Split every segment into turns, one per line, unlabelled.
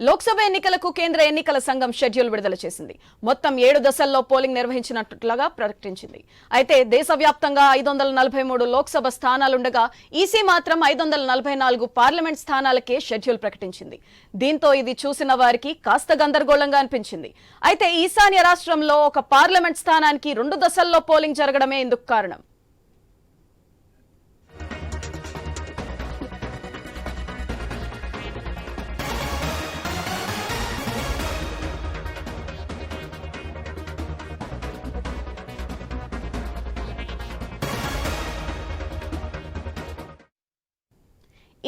లోక్సభ ఎన్నికలకు కేంద్ర ఎన్నికల సంఘం షెడ్యూల్ విడుదల చేసింది. మొత్తం ఏడు దశల్లో పోలింగ్ నిర్వహించినట్లుగా ప్రకటించింది. అయితే దేశవ్యాప్తంగా ఐదు వందల నలభై మూడు లోక్సభ స్థానాలుండగా ఈసీ మాత్రం ఐదు వందల నలభై నాలుగు పార్లమెంట్ స్థానాలకే షెడ్యూల్ ప్రకటించింది. దీంతో ఇది చూసిన వారికి కాస్త గందరగోళంగా అనిపించింది. అయితే ఈశాన్య రాష్ట్రంలో ఒక పార్లమెంట్ స్థానానికి రెండు దశల్లో పోలింగ్ జరగడమే ఇందుకు కారణం.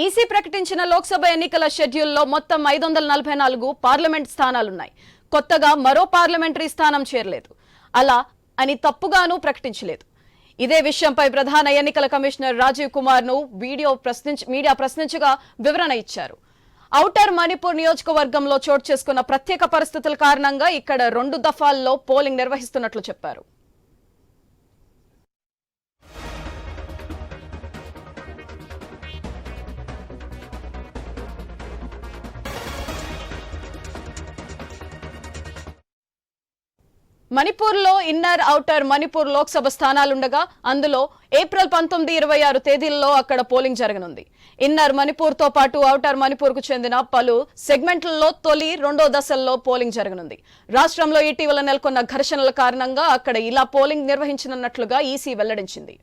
ఈసీ ప్రకటించిన లోక్సభ ఎన్నికల షెడ్యూల్లో మొత్తం ఐదు వందల నలభై నాలుగు పార్లమెంట్ స్థానాలున్నాయి. కొత్తగా మరో పార్లమెంటరీ స్థానం చేరలేదు. అలా అని తప్పుగాను ప్రకటించలేదు. ఇదే విషయంపై ప్రధాన ఎన్నికల కమిషనర్ రాజీవ్ కుమార్ను వీడియో మీడియా ప్రశ్నించగా వివరణ ఇచ్చారు. ఔటర్ మణిపూర్ నియోజకవర్గంలో చోటు చేసుకున్న ప్రత్యేక పరిస్థితుల కారణంగా ఇక్కడ రెండు దఫాల్లో పోలింగ్ నిర్వహిస్తున్నట్లు చెప్పారు. మణిపూర్లో ఇన్నర్ ఔటర్ మణిపూర్ లోక్సభ స్థానాలుండగా అందులో ఏప్రిల్ పంతొమ్మిది ఇరవై ఆరు తేదీల్లో అక్కడ పోలింగ్ జరగనుంది. ఇన్నర్ మణిపూర్తో పాటు ఔటర్ మణిపూర్కు చెందిన పలు సెగ్మెంట్లలో తొలి రెండో దశల్లో పోలింగ్ జరగనుంది. రాష్ట్రంలో ఇటీవల నెలకొన్న ఘర్షణల కారణంగా అక్కడ ఇలా పోలింగ్ నిర్వహించనున్నట్లుగా ఈసీ వెల్లడించింది.